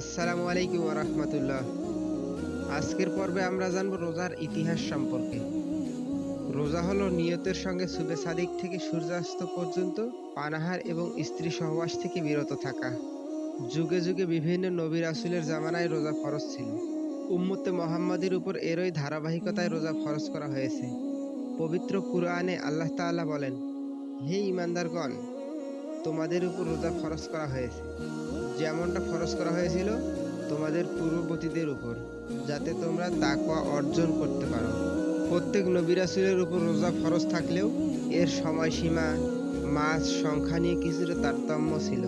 আসসালামু আলাইকুম রহমতুল্লাহ। আজকের পর্বে আমরা জানব রোজার ইতিহাস সম্পর্কে। রোজা হলো নিয়তের সঙ্গে সুবে সাদিক থেকে সূর্যাস্ত পর্যন্ত পানাহার এবং স্ত্রী সহবাস থেকে বিরত থাকা। যুগে যুগে বিভিন্ন নবী রাসুলের জামানায় রোজা ফরজ ছিল। উম্মতে মোহাম্মদের উপর এরই ধারাবাহিকতায় রোজা ফরজ করা হয়েছে। পবিত্র কুরআনে আল্লাহ তাআলা বলেন, হে ইমানদারগণ তোমাদের উপর রোজা ফরজ করা হয়েছে। যেমনটা ফরজ করা হয়েছিল তোমাদের পূর্ববর্তীদের উপর, যাতে তোমরা তাকওয়া অর্জন করতে পারো। প্রত্যেক নবী উপর রোজা ফরজ থাকলেও এর সময়সীমা, মাস, সংখ্যা নিয়ে কিছুটা তারতম্য ছিল।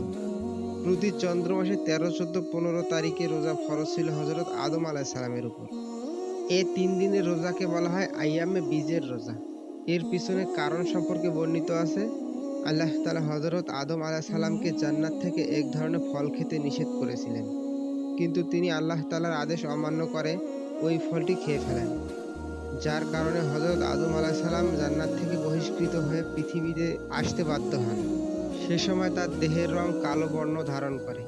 প্রতি চন্দ্র মাসে তেরো, চোদ্দ, পনেরো তারিখে রোজা ফরজ ছিল হজরত আদম আলাহ সালামের উপর। এ তিন দিনের রোজাকে বলা হয় আইয়ামে বীজের রোজা। এর পিছনে কারণ সম্পর্কে বর্ণিত আছে। আল্লাহ তালা হজরত আদম আলাহ সালামকে জান্নাত থেকে এক ধরনের ফল খেতে নিষেধ করেছিলেন। কিন্তু তিনি আল্লাহ তালার আদেশ অমান্য করে ওই ফলটি খেয়ে ফেলেন, যার কারণে হজরত আদম আলাহ সালাম জান্নাত থেকে বহিষ্কৃত হয়ে পৃথিবীতে আসতে বাধ্য হন। সে সময় তার দেহের রং কালো বর্ণ ধারণ করে।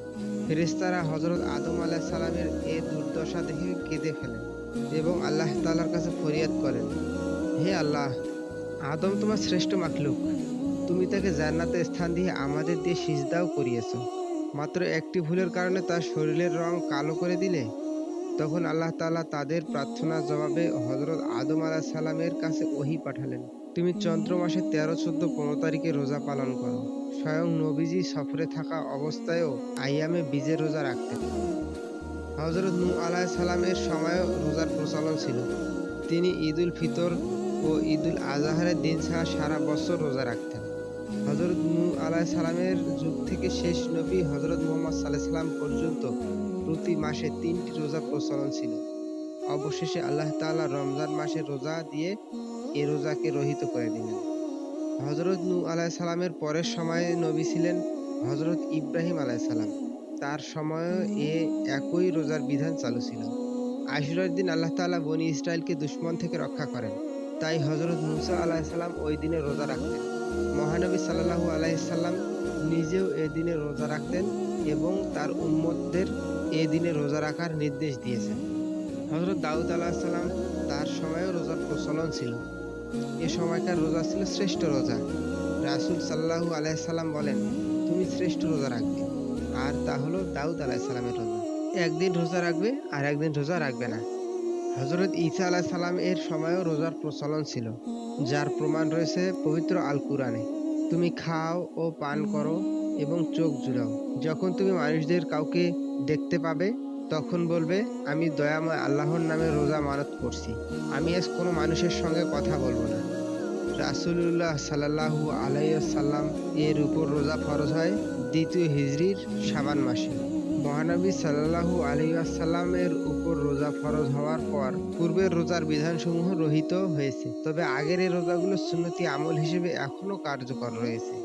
ফেরেস্তারা হজরত আদম আলাহ সালামের এ দুর্দশা দেখে কেঁদে ফেলেন এবং আল্লাহ তালার কাছে ফরিয়াদ করেন, হে আল্লাহ, আদম তোমার শ্রেষ্ঠ মাখলুক। তুমি তাকে জান্নাতে স্থান দিয়ে আমাদের দিয়ে সিজদাও করিয়েছো। মাত্র একটি ভুলের কারণে তার শরীরের রং কালো করে দিলে। তখন আল্লাহ তাআলা তাদের প্রার্থনার জবাবে হজরত আদম আলাহ সালামের কাছে ওহি পাঠালেন। তুমি চন্দ্র মাসে তেরো, চোদ্দ, পনেরো তারিখে রোজা পালন করো। স্বয়ং নবীজি সফরে থাকা অবস্থায়ও আইয়ামে বীজের রোজা রাখতেন। হজরত নূ আলাহ সালামের সময়ও রোজার প্রচলন ছিল। তিনি ঈদুল ফিতর ও ঈদুল আজহারের দিন ছাড়া সারা বছর রোজা রাখতেন। হজরত নূ আলাহ সালামের যুগ থেকে শেষ নবী হজরত মোহাম্মদ সাল্লাহ সাল্লাম পর্যন্ত প্রতি মাসে তিনটি রোজা প্রচলন ছিল। অবশেষে আল্লাহ তাআলা রমজান মাসে রোজা দিয়ে এ রোজাকে রহিত করে দিলেন। হজরত নূ আলাহ সালামের পরের সময়ে নবী ছিলেন হজরত ইব্রাহিম আলাহ সালাম। তার সময়ও এ একই রোজার বিধান চালু ছিল। আশুরার দিন আল্লাহ তাআলা বনি ইসরায়েলকে দুশ্মন থেকে রক্ষা করেন। তাই হজরত মুসা আলাহ সালাম ওই দিনে রোজা রাখতেন। মহানবী সাল্লাহু আলাইসাল্লাম নিজেও এ দিনে রোজা রাখতেন এবং তার উম্মতদের এ দিনে রোজা রাখার নির্দেশ দিয়েছেন। হজরত দাউদ আলাহিসাল্লাম তার সময়েও রোজার প্রচলন ছিল। এ সময়কার রোজা ছিল শ্রেষ্ঠ রোজা। রাসুল সাল্লাহু আলাইসাল্লাম বলেন, তুমি শ্রেষ্ঠ রোজা রাখবে। আর তা হলো দাউদ আলাহিসাল্লামের রোজা। একদিন রোজা রাখবে আর একদিন রোজা রাখবে না। হজরত ঈসা আলাহ সালাম এর সময়ও রোজার প্রচলন ছিল, যার প্রমাণ রয়েছে পবিত্র আল কুরআনে তুমি খাও ও পান করো এবং চোখ জুড়াও। যখন তুমি মানুষদের কাউকে দেখতে পাবে, তখন বলবে, আমি দয়াময় আল্লাহর নামে রোজা মানত করছি। আমি আজ কোনো মানুষের সঙ্গে কথা বলব না। রাসুলুল্লাহ সাল্লাহু আলাইসাল্লাম এর উপর রোজা ফরজ হয় দ্বিতীয় হিজরির সাবান মাসে। মহানবী সাল্লাহু আলিয়াসাল্লামের উপর রোজা ফরজ হওয়ার পর পূর্বের রোজার বিধানসমূহ রহিত হয়েছে। তবে আগের এই রোজাগুলো সুন্নতি আমল হিসেবে এখনও কার্যকর রয়েছে।